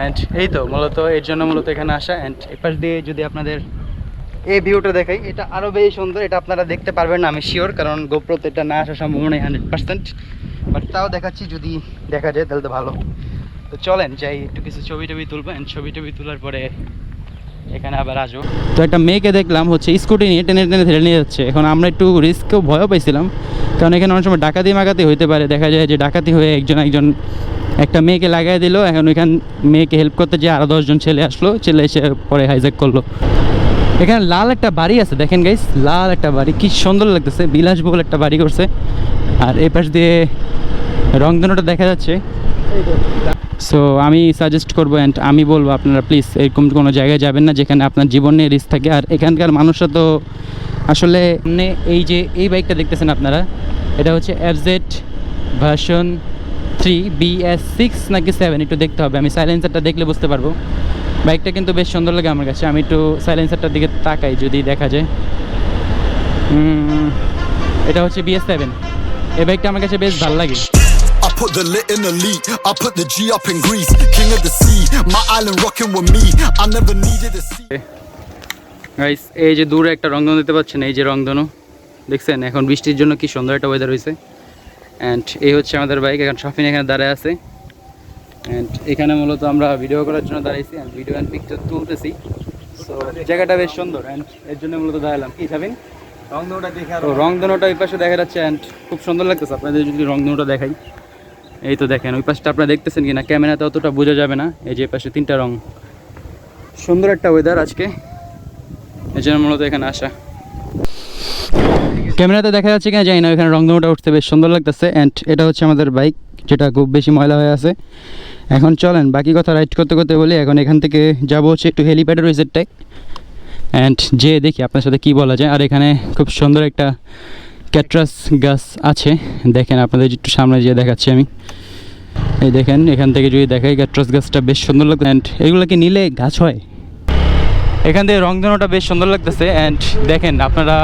And এই তো, মূলত এর জন্য মূলত এখানে আসা। অ্যান্ড এপাশ দিয়ে যদি আপনাদের এই ভিউটা দেখাই, এটা আরও বেশি সুন্দর, এটা আপনারা দেখতে পারবেন না, আমি শিওর কারণ গোপ্রোতে এটা না আসার সম্ভাবনা হান্ড্রেড পার্সেন্ট বাট তাও দেখাচ্ছি, যদি দেখা যায়, তাহলে তো ভালো। তো চলেন, যাই, একটু কিছু ছবি টবি তুলবো। অ্যান্ড ছবি টবি তোলার পরে এখানে আবার আসব। তো একটা মেয়েকে দেখলাম, হচ্ছে স্কুটি নিয়ে টেনে টেনে ধরে নিয়ে যাচ্ছে। এখন আমরা একটু রিস্কও ভয়ও পাইছিলাম। কারণ এখানে অনেক সময় ডাকাতি মাকাতি হইতে পারে। দেখা যায় যে ডাকাতি হয়ে একজন একজন একটা মেয়েকে লাগাই দিল। এখন ওইখান মেয়েকে হেল্প করতে যে আরও দশজন ছেলে আসলো। ছেলে এসে পরে হাইজ্যাক করল। এখানে লাল একটা বাড়ি আছে। দেখেন গাইস লাল একটা বাড়ি। কি সুন্দর লাগতেছে। বিলাসবহুল একটা বাড়ি করছে। আর এই পাশ দিয়ে রংধনুটা দেখা যাচ্ছে। সো আমি সাজেস্ট করব অ্যান্ড আমি বলব আপনারা প্লিজ এরকম কোনো জায়গায় যাবেন না যেখানে আপনার জীবন নিয়ে রিস্ক থাকে। আর এখানকার মানুষরা তো আসলে এই যে, এই বাইকটা দেখতেছেন আপনারা, এটা হচ্ছে FZ version three BS six নাকি সেভেন একটু দেখতে হবে। আমি সাইলেন্সারটা দেখলে বুঝতে পারব। বাইকটা কিন্তু বেশ সুন্দর লাগে আমার কাছে। আমি একটু সাইলেন্সারটার দিকে তাকাই যদি দেখা যায়। এটা হচ্ছে বিএস সেভেন এই বাইকটা আমার কাছে বেশ ভালো লাগে। Put the lit in elite. I put the G up in Greece. King of the sea. My island rocking with me. I never needed a sea. Guys এই যে দূরে একটা রংধনু দেখতে পাচ্ছেন এই যে রংধনু দেখছেন এখন বৃষ্টির জন্য কি সুন্দর একটা ওয়েদার হয়েছে অ্যান্ড এই হচ্ছে আমাদের বাইক এখন শপিং এখানে দাঁড়ায় আছে অ্যান্ড এখানে মূলত আমরা ভিডিও করার জন্য দাঁড়াইছি অ্যান্ড ভিডিও অ্যান্ড পিকচার তুলতেছি সো জায়গাটা বেশ সুন্দর অ্যান্ড এর জন্য মূলত দাঁড়ালাম কি সাবিন রংধনুটা দেখে তো রংধনুটা ওই পাশে দেখা যাচ্ছে অ্যান্ড খুব সুন্দর লাগতেছে আপনাদের যদি রংধনুটা দেখাই এই তো দেখেন, ওই পাশটা আপনারা দেখতেছেন কিনা, ক্যামেরাতে অতটা বোঝা যাবে না। এই যে পাশে তিনটা রং। সুন্দর একটা ওয়েদার আজকে। এই জন্য মূলত এখানে আসা। ক্যামেরাতে দেখা যাচ্ছে কিনা জানি না এখানে রংধনুটা উঠতে বেশ সুন্দর লাগতেছে। অ্যান্ড এটা হচ্ছে আমাদের বাইক যেটা খুব বেশি ময়লা হয়ে আছে। এখন চলেন, বাকি কথা রাইড করতে করতে বলি। এখন এখান থেকে যাব হচ্ছে একটু হেলিপ্যাডের ওই সাইডটায় অ্যান্ড যে দেখি আপনার সাথে কি বলা যায়। আর এখানে খুব সুন্দর একটা ক্যাটরাস গাছ আছে। দেখেন আপনাদের একটু সামনে যেয়ে দেখাচ্ছি আমি। এই দেখেন, এখান থেকে যদি দেখাই ক্যাটরাস গাছটা বেশ সুন্দর লাগবে অ্যান্ড এগুলো কি নিলে গাছ হয়? এখান থেকে রংধনুটা বেশ সুন্দর লাগতেছে। অ্যান্ড দেখেন, আপনারা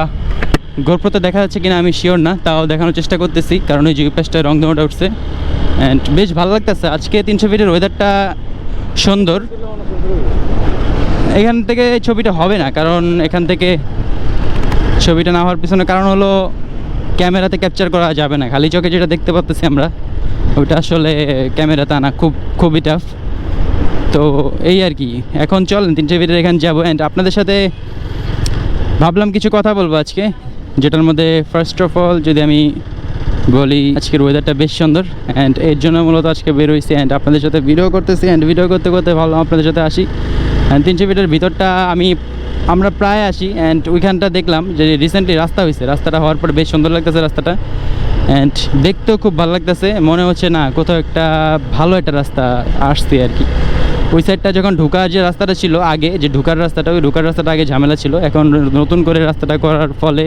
গোরপ্রতে দেখা যাচ্ছে কিনা আমি শিওর না, তাও দেখানোর চেষ্টা করতেছি। কারণ ওই যে পাশটা রংধনুটা উঠছে। অ্যান্ড বেশ ভালো লাগতেছে। আজকে তিনশো ফিটের ওয়েদারটা সুন্দর। এখান থেকে ছবিটা হবে না, কারণ এখান থেকে ছবিটা না হওয়ার পিছনে কারণ হলো ক্যামেরাতে ক্যাপচার করা যাবে না। খালি চোখে যেটা দেখতে পাচ্তেছি আমরা ওইটা আসলে ক্যামেরাতে আনা খুব, খুবই টাফ তো এই আর কি। এখন চলেন তিনটে ভিডিও এখানে যাব। অ্যান্ড আপনাদের সাথে ভাবলাম কিছু কথা বলব আজকে, যেটার মধ্যে ফার্স্ট অফ অল যদি আমি বলি, আজকের ওয়েদারটা বেশ সুন্দর। অ্যান্ড এর জন্য মূলত আজকে বের হয়েছি অ্যান্ড আপনাদের সাথে ভিডিও করতেছি। অ্যান্ড ভিডিও করতে করতে ভাবলাম আপনাদের সাথে আসি। অ্যান্ড তিনশো ফিটের ভিতরটা আমি আমরা প্রায় আসি অ্যান্ড ওইখানটা দেখলাম যে রিসেন্টলি রাস্তা হয়েছে রাস্তাটা হওয়ার পর বেশ সুন্দর লাগতেছে রাস্তাটা। অ্যান্ড দেখতেও খুব ভালো লাগতেছে। মনে হচ্ছে না, কোথাও একটা ভালো একটা রাস্তা আসছে আর কি। ওই সাইডটা যখন ঢোকার যে রাস্তাটা ছিল আগে, যে ঢোকার রাস্তাটা, ওই ঢোকার রাস্তাটা আগে ঝামেলা ছিল। এখন নতুন করে রাস্তাটা করার ফলে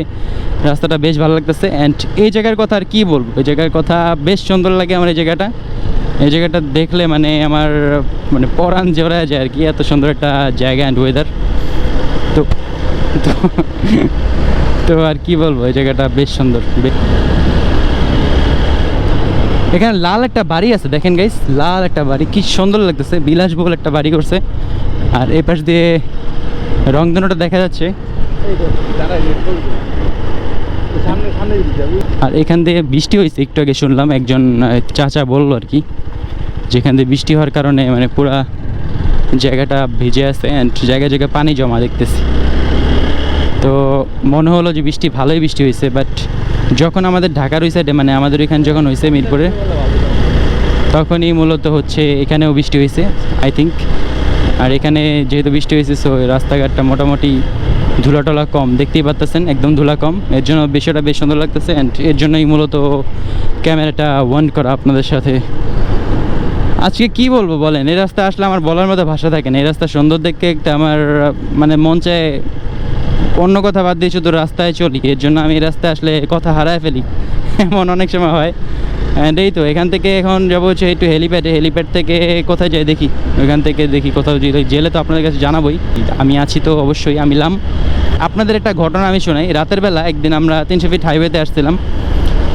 রাস্তাটা বেশ ভালো লাগতেছে। অ্যান্ড এই জায়গার কথা আর কী বলব? এই জায়গার কথা বেশ সুন্দর লাগে আমার এই জায়গাটা। এই জায়গাটা দেখলে মানে আমার মানে পরাণ জোড়া যায় আর কি, এত সুন্দর একটা জায়গা অ্যান্ড ওয়েদার তো তো আর কি বলব, এই জায়গাটা বেশ সুন্দর এখানে লাল একটা বাড়ি আছে, দেখেন গাইস লাল একটা বাড়ি, কি সুন্দর লাগতেছে, বিলাসবহুল একটা বাড়ি করছে। আর এই পাশ দিয়ে রংধনুটা দেখা যাচ্ছে। আর এখান দিয়ে বৃষ্টি হয়েছে একটু আগে শুনলাম, একজন চাচা বলল আর কি, যেখান দিয়ে বৃষ্টি হওয়ার কারণে মানে পুরা জায়গাটা ভিজে আছে অ্যান্ড জায়গায় জায়গায় পানি জমা দেখতেছি। তো মনে হলো যে বৃষ্টি, ভালোই বৃষ্টি হয়েছে বাট যখন আমাদের ঢাকার ওই সাইডে মানে আমাদের ওইখানে যখন হয়েছে মিরপুরে, তখনই মূলত হচ্ছে এখানেও বৃষ্টি হয়েছে আই থিঙ্ক আর এখানে যেহেতু বৃষ্টি হয়েছে সো রাস্তাঘাটটা মোটামুটি ধুলা টলা কম। দেখতেই পাচ্তেছেন একদম ধুলা কম। এর জন্য বিষয়টা বেশ সুন্দর লাগতেছে অ্যান্ড এর জন্যই মূলত ক্যামেরাটা ওয়ান করা আপনাদের সাথে। আজকে কি বলব বলেন? এই রাস্তা আসলে আমার বলার মতো ভাষা থাকে না। এই রাস্তা সুন্দর দেখতে একটা আমার মানে মন চায় অন্য কথা বাদ দিয়ে শুধু রাস্তায় চলি। এর জন্য আমি এই রাস্তায় আসলে কথা হারায় ফেলি। এমন অনেক সময় হয়। অ্যান্ড এই তো, এখান থেকে এখন যাব হচ্ছে একটু হেলিপ্যাডে, হেলিপ্যাড থেকে কোথায় যাই দেখি। ওইখান থেকে দেখি কোথাও জেলে তো আপনাদের কাছে জানাবোই। আমি আছি তো অবশ্যই, আমি লাম আপনাদের একটা ঘটনা আমি শোনাই। রাতের বেলা একদিন আমরা তিনশো ফিট হাইওয়েতে আসছিলাম।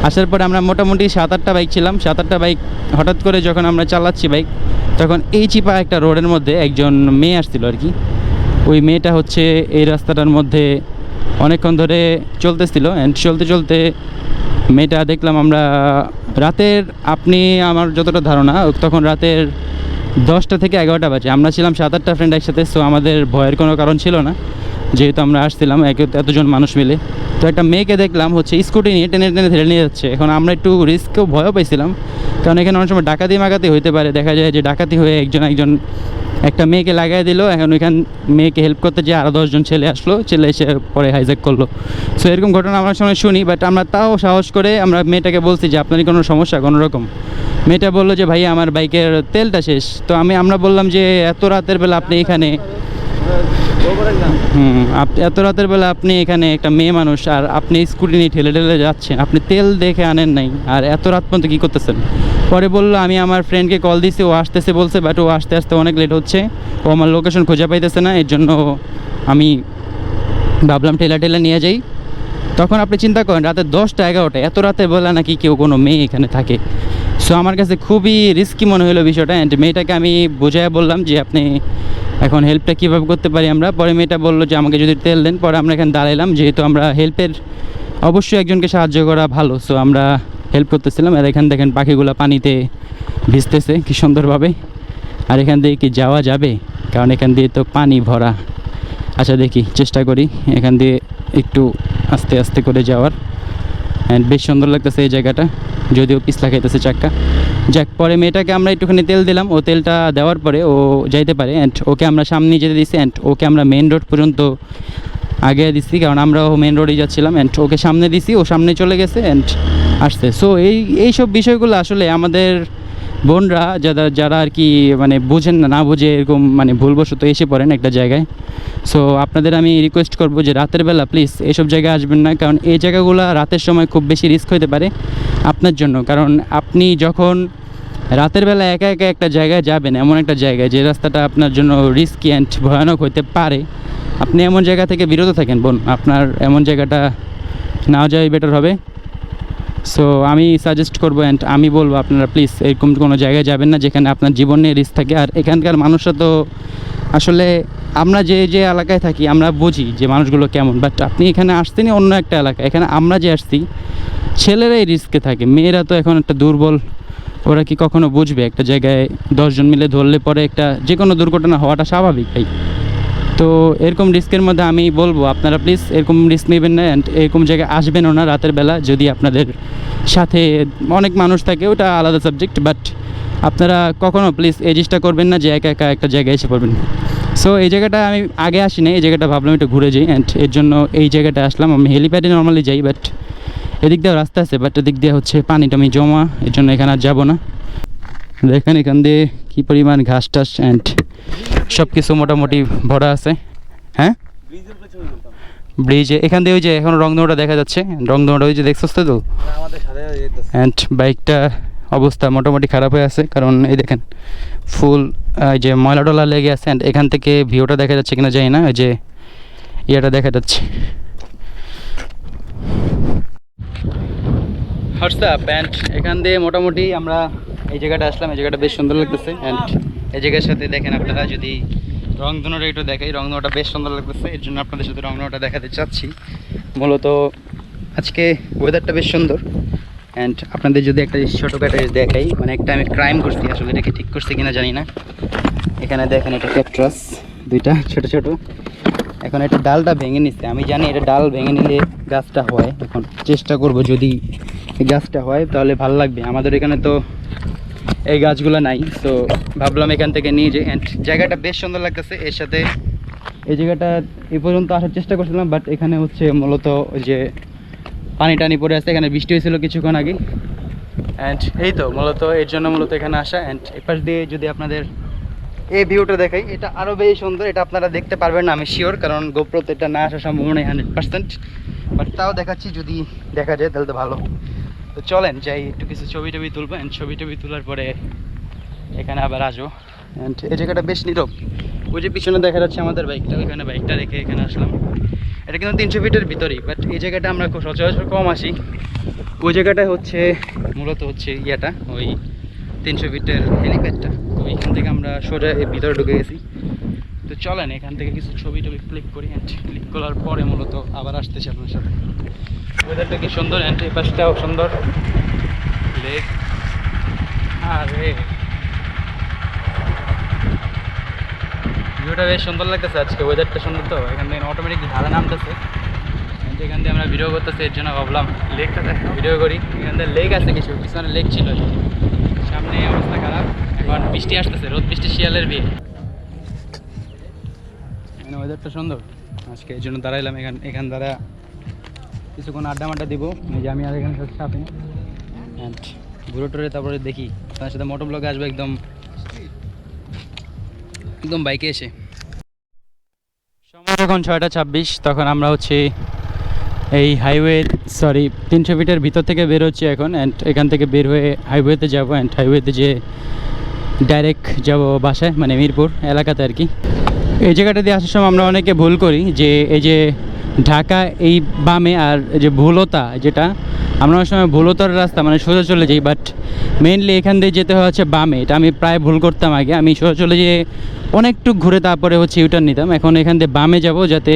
আসার পরে আমরা মোটামুটি সাত আটটা বাইক ছিলাম। সাত আটটা বাইক হঠাৎ করে যখন আমরা চালাচ্ছি বাইক তখন এই চিপা একটা রোডের মধ্যে একজন মেয়ে আসছিল আর কি। ওই মেয়েটা হচ্ছে এই রাস্তাটার মধ্যে অনেকক্ষণ ধরে চলতেছিল অ্যান্ড চলতে চলতে মেয়েটা দেখলাম আমরা রাতের, আপনি আমার যতটা ধারণা, তখন রাতের দশটা থেকে এগারোটা বাজে। আমরা ছিলাম সাত আটটা ফ্রেন্ড একসাথে সো আমাদের ভয়ের কোনো কারণ ছিল না। যেহেতু আমরা আসছিলাম, এক এতজন মানুষ মিলে। তো একটা মেয়েকে দেখলাম, হচ্ছে স্কুটি নিয়ে টেনে টেনে ধরে নিয়ে যাচ্ছে। এখন আমরা একটু রিস্কও ভয়ও পাইছিলাম। কারণ এখানে অনেক সময় ডাকাতি মাকাতি হইতে পারে। দেখা যায় যে ডাকাতি হয়ে একজন একজন একটা মেয়েকে লাগাই দিল। এখন ওইখান মেয়েকে হেল্প করতে যে আরও দশজন ছেলে আসলো। ছেলে এসে পরে হাইজ্যাক করল। সো এরকম ঘটনা আমরা সময় শুনি বাট আমরা তাও সাহস করে আমরা মেয়েটাকে বলছি যে, আপনারই কোনো সমস্যা? কোনো রকম। মেয়েটা বলল যে ভাই আমার বাইকের তেলটা শেষ। তো আমি, আমরা বললাম যে, এত রাতের বেলা আপনি এখানে এত রাতের বেলা আপনি এখানে একটা মেয়ে মানুষ আর আপনি স্কুটি নিয়ে ঠেলে ঠেলে যাচ্ছেন। আপনি তেল দেখে আনেন নাই। আর এত রাত পর্যন্ত কী করতেছেন? পরে বলল, আমি আমার ফ্রেন্ডকে কল দিছি, ও আসতেছে বলছে বাট ও আসতে আসতে অনেক লেট হচ্ছে। ও আমার লোকেশন খুঁজে পাইতেছে না, এর জন্য আমি ভাবলাম ঠেলা ঠেলা নিয়ে যাই। তখন আপনি চিন্তা করেন, রাতে দশটা, এগারোটা, এত রাতে বলে নাকি কেউ কোনো মেয়ে এখানে থাকে। সো আমার কাছে খুবই রিস্কি মনে হলো বিষয়টা অ্যান্ড মেয়েটাকে আমি বোঝায় বললাম যে, আপনি এখন হেল্পটা কীভাবে করতে পারি আমরা? পরে মেয়েটা বলল যে, আমাকে যদি তেল দেন। পরে আমরা এখানে দাঁড়াইলাম। যেহেতু আমরা হেল্পের অবশ্যই একজনকে সাহায্য করা ভালো সো আমরা হেল্প করতেছিলাম। আর এখান দেখেন পাখিগুলো পানিতে ভিজতেছে, কি সুন্দরভাবে। আর এখান দিয়ে কি যাওয়া যাবে? কারণ এখান দিয়ে তো পানি ভরা। আচ্ছা দেখি, চেষ্টা করি এখান দিয়ে একটু আস্তে আস্তে করে যাওয়ার। অ্যান্ড বেশ সুন্দর লাগতেছে এই জায়গাটা। যদিও পিছলা খাইতেছে চাক্কা। যাক, পরে মেয়েটাকে আমরা একটুখানি তেল দিলাম। ও তেলটা দেওয়ার পরে ও যাইতে পারে। অ্যান্ড ওকে আমরা সামনে যেতে দিছি। অ্যান্ড ওকে আমরা মেন রোড পর্যন্ত আগে দিছি। কারণ আমরাও মেন রোডেই যাচ্ছিলাম। অ্যান্ড ওকে সামনে দিছি। ও সামনে চলে গেছে। অ্যান্ড আসছে। সো এই এই সব বিষয়গুলো আসলে আমাদের বোনরা, যারা যারা আর কি মানে বুঝেন না না বুঝে এরকম মানে ভুলবশত এসে পড়েন একটা জায়গায়। সো আপনাদের আমি রিকোয়েস্ট করব যে রাতের বেলা প্লিজ এইসব জায়গায় আসবেন না, কারণ এই জায়গাগুলো রাতের সময় খুব বেশি রিস্ক হতে পারে আপনার জন্য। কারণ আপনি যখন রাতের বেলা একা একা একটা জায়গায় যাবেন, এমন একটা জায়গায় যে রাস্তাটা আপনার জন্য রিস্কি অ্যান্ড ভয়ানক হতে পারে, আপনি এমন জায়গা থেকে বিরত থাকেন বোন। আপনার এমন জায়গাটা না যাওয়াই বেটার হবে। সো আমি সাজেস্ট করব অ্যান্ড আমি বলব আপনারা প্লিজ এরকম কোনো জায়গায় যাবেন না যেখানে আপনার জীবন রিস্ক থাকে। আর এখানকার মানুষরা তো আসলে আমরা যে যে এলাকায় থাকি, আমরা বুঝি যে মানুষগুলো কেমন। বাট আপনি এখানে আসতেনই অন্য একটা এলাকা। এখানে আমরা যে আসছি, ছেলেরাই রিস্কে থাকে। মেয়েরা তো এখন একটা দুর্বল, ওরা কি কখনো বুঝবে? একটা জায়গায় দশজন মিলে ধরলে পরে একটা যে কোনো দুর্ঘটনা হওয়াটা স্বাভাবিক ভাই। তো এরকম রিস্কের মধ্যে আমি বলব, আপনারা প্লিজ এরকম রিস্ক নেবেন না অ্যান্ড এরকম জায়গায় আসবেনও না রাতের বেলা, যদি আপনাদের সাথে অনেক মানুষ থাকে, ওটা আলাদা সাবজেক্ট বাট আপনারা কখনো প্লিজ এই জিনিসটা করবেন না যে একা একা একটা জায়গায় এসে পড়বেন। সো এই জায়গাটা আমি আগে আসিনি এই জায়গাটা ভাবলাম একটু ঘুরে যাই অ্যান্ড এর জন্য এই জায়গাটা আসলাম। আমি হেলিপ্যাডে নর্মালি যাই বাট এদিক দিয়েও রাস্তা আছে বাট এদিক দিয়ে হচ্ছে পানি টামি জমা এর জন্য এখানে আর যাব না। দেখেন এখান দিয়ে কী পরিমাণ ঘাস টাস অ্যান্ড সব কিছু মোটামুটি ভরা আছে। হ্যাঁ? ব্রিজে এখান দিয়ে ওই যে এখন রংধনুটা দেখা যাচ্ছে রংধনুটা ওই যে দেখছস তো তো? অ্যান্ড বাইকটা অবস্থা মোটামুটি খারাপ হয়ে আছে কারণ এই দেখেন ফুল যে ময়লা টলা লেগে আছে অ্যান্ড এখান থেকে ভিউটা দেখা যাচ্ছে কিনা জানি না, ওই যে ইয়েটা দেখা যাচ্ছে। হোয়াটসঅ্যাপ অ্যান্ড এখান দিয়ে মোটামুটি আমরা এই জায়গাটা আসলাম, এই জায়গাটা বেশ সুন্দর লাগতেছে। অ্যান্ড এই জায়গার সাথে দেখেন আপনারা যদি রংধনুটা একটু দেখাই, রংধনুটা বেশ সুন্দর লাগতেছে। এর জন্য আপনাদের সাথে রংধনুটা দেখাতে চাচ্ছি। মূলত আজকে ওয়েদারটা বেশ সুন্দর। অ্যান্ড আপনাদের যদি একটা ছোটোখাটো জিনিস দেখাই মানে একটা আমি ক্রাইম করছি, আসলে এটাকে ঠিক করছি কিনা জানি না। এখানে দেখেন এটা ক্যাপট্রাস, দুইটা ছোট ছোট। এখন এটা ডালটা ভেঙে নিচ্ছে আমি জানি এটা ডাল ভেঙে নিলে গাছটা হয়। এখন চেষ্টা করব যদি গাছটা হয়, তাহলে ভালো লাগবে। আমাদের এখানে তো এই গাছগুলো নাই। তো ভাবলাম এখান থেকে নিয়ে যাই। অ্যান্ড জায়গাটা বেশ সুন্দর লাগতেছে। এর সাথে এই জায়গাটা এ পর্যন্ত আসার চেষ্টা করছিলাম বাট এখানে হচ্ছে মূলত যে পানি টানি পড়ে আছে, এখানে বৃষ্টি হয়েছিল কিছুক্ষণ আগে। অ্যান্ড এই তো, মূলত এর জন্য মূলত এখানে আসা। অ্যান্ড এপাশ দিয়ে যদি আপনাদের এই ভিউটা দেখাই, এটা আরও বেশি সুন্দর, এটা আপনারা দেখতে পারবেন না, আমি শিওর কারণ গোপ্রোতে এটা না আসার সম্ভাবনা হান্ড্রেড পার্সেন্ট বাট তাও দেখাচ্ছি, যদি দেখা যায়, তাহলে তো ভালো। তো চলেন, যাই, একটু কিছু ছবি টবি তুলবো। অ্যান্ড ছবি টবি তোলার পরে এখানে আবার আসব। অ্যান্ড এই জায়গাটা বেশ নীরব। ওই যে পিছনে দেখা যাচ্ছে আমাদের বাইকটা ওইখানে বাইকটা রেখে এখানে আসলাম। এটা কিন্তু তিনশো ফিটের ভিতরেই বাট এই জায়গাটা আমরা সচরাচর কম আসি। ওই জায়গাটা হচ্ছে, মূলত হচ্ছে ইয়েটা, ওই তিনশো ফিটের হেলিপ্যাডটা। তো এইখান থেকে আমরা সোজা ভিতরে ঢুকে গেছি। তো চলেন, এখান থেকে কিছু ছবি টবি ক্লিক করি অ্যান্ড ক্লিক করার পরে মূলত আবার আসতেছি আপনার সাথে। ওয়েদারটা কি সুন্দর অ্যান্ড এই পাশটাও সুন্দর। লেক আরে! ভিডিওটা বেশ সুন্দর লাগতেছে আজকে ওয়েদারটা সুন্দর তো, এখান থেকে অটোমেটিক ধারা নামতেছে, এখান দিয়ে আমরা ভিডিও করতেছি, এর জন্য ভাবলাম লেকটা ভিডিও করি, এখান থেকে লেক আছে কিছু, পিছনে লেক ছিল সামনে অবস্থা খারাপ, এখন বৃষ্টি আসতেছে, রোদ, বৃষ্টি, শিয়ালের বিয়ে এখানে ওয়েদারটা সুন্দর। আজকে এই জন্য দাঁড়াইলাম, এখান এখান দ্বারা কিছুক্ষণ আড্ডা মাড্ডা দিব। এই যে আমি আর এখানে সাথে অ্যান্ড ঘুরে টুরে তারপরে দেখি। তার সাথে মোটর ব্লগে আসবে একদম একদম বাইকে এসে। যখন ছয়টা ছাব্বিশ, তখন আমরা হচ্ছে এই হাইওয়ে সরি তিনশো ফিটের ভিতর থেকে বেরোচ্ছি এখন অ্যান্ড এখান থেকে বের হয়ে হাইওয়েতে যাব অ্যান্ড হাইওয়েতে যে ডাইরেক্ট যাব বাসায় মানে মিরপুর এলাকাতে আর কি। এই জায়গাটা দিয়ে আসার সময় আমরা অনেকে ভুল করি যে এই যে ঢাকা এই বামে আর যে ভুলতা যেটা আমরা অনেক সময় ভুলতার রাস্তা মানে সোজা চলে যাই বাট মেইনলি এখান দিয়ে যেতে হয় হচ্ছে বামে। এটা আমি প্রায় ভুল করতাম আগে। আমি সোজা চলে যেয়ে অনেকটুক ঘুরে তারপরে হচ্ছে ইউটার্ন নিতাম। এখন এখান দিয়ে বামে যাব যাতে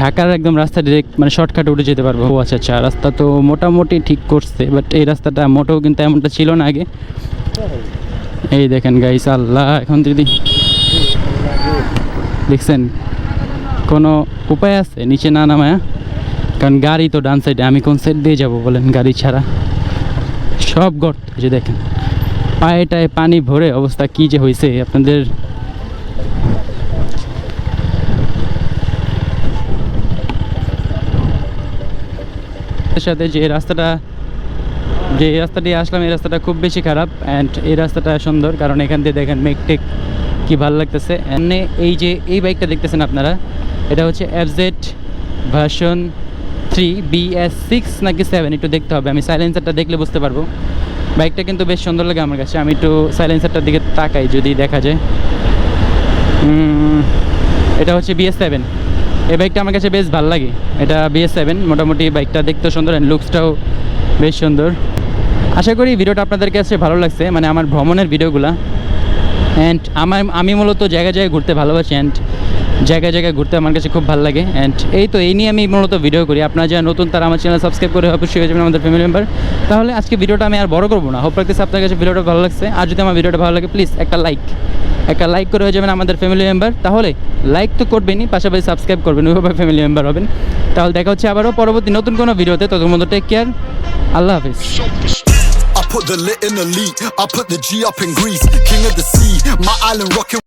ঢাকার একদম রাস্তা ডিরেক্ট মানে শর্টকাট উঠে যেতে পারব। ও আচ্ছা আচ্ছা রাস্তা তো মোটামুটি ঠিক করছে বাট এই রাস্তাটা মোটেও কিন্তু এমনটা ছিল না আগে। এই দেখেন গাইস আল্লাহ, এখন যদি দেখছেন, কোনো উপায় আছে? নিচে না নামায় কারণ গাড়ি তো ডান সাইডে আমি কোন সাইড দিয়ে যাব বলেন? গাড়ি ছাড়া। সব গর্ত যে দেখেন। পায়েটায় পানি ভরে অবস্থা কি যে হয়েছে আপনাদের সাথে যে রাস্তাটা, যে রাস্তা দিয়ে আসলাম, এই রাস্তাটা খুব বেশি খারাপ অ্যান্ড এই রাস্তাটা সুন্দর, কারণ এখান দিয়ে দেখেন মেঘটেক কি ভালো লাগতেছে। এমনি এই যে, এই বাইকটা দেখতেছেন আপনারা, এটা হচ্ছে FZ version three BS six নাকি সেভেন একটু দেখতে হবে। আমি সাইলেন্সারটা দেখলে বুঝতে পারব। বাইকটা কিন্তু বেশ সুন্দর লাগে আমার কাছে। আমি একটু সাইলেন্সারটার দিকে তাকাই যদি দেখা যায়। এটা হচ্ছে বিএস সেভেন এই বাইকটা আমার কাছে বেশ ভালো লাগে। এটা বিএস সেভেন মোটামুটি বাইকটা দেখতে সুন্দর অ্যান্ড লুকসটাও বেশ সুন্দর। আশা করি ভিডিওটা আপনাদের কাছে ভালো লাগছে। মানে আমার ভ্রমণের ভিডিওগুলা। অ্যান্ড আমার, আমি মূলত জায়গায় জায়গায় ঘুরতে ভালোবাসি। অ্যান্ড জায়গায় জায়গায় ঘুরতে আমার কাছে খুব ভালো লাগে। অ্যান্ড এই তো, এই নিয়ে আমি মূলত ভিডিও করি। আপনারা যারা নতুন, তারা আমার চ্যানেল সাবস্ক্রাইব করে অবশ্যই হয়ে যাবেন আমাদের ফ্যামিলি মেম্বার তাহলে আজকে ভিডিওটা আমি আর বড় করব না। হোপ রাখতেছি আপনার কাছে ভিডিওটা ভালো লাগছে। আর যদি আমার ভিডিওটা ভালো লাগে প্লিজ একটা লাইক একটা লাইক করে হয়ে যাবেন আমাদের ফ্যামিলি মেম্বার তাহলে লাইক তো করবেনই, পাশাপাশি সাবস্ক্রাইব করবেন, ওইভাবে ফ্যামিলি মেম্বার হবেন। তাহলে দেখা হচ্ছে আবারও পরবর্তী নতুন কোনো ভিডিওতে ততক্ষণ মতো টেক কেয়ার আল্লাহ হাফিজ। Put the lit in the leak. I put the G up in Greece. King of the sea. My island rocking.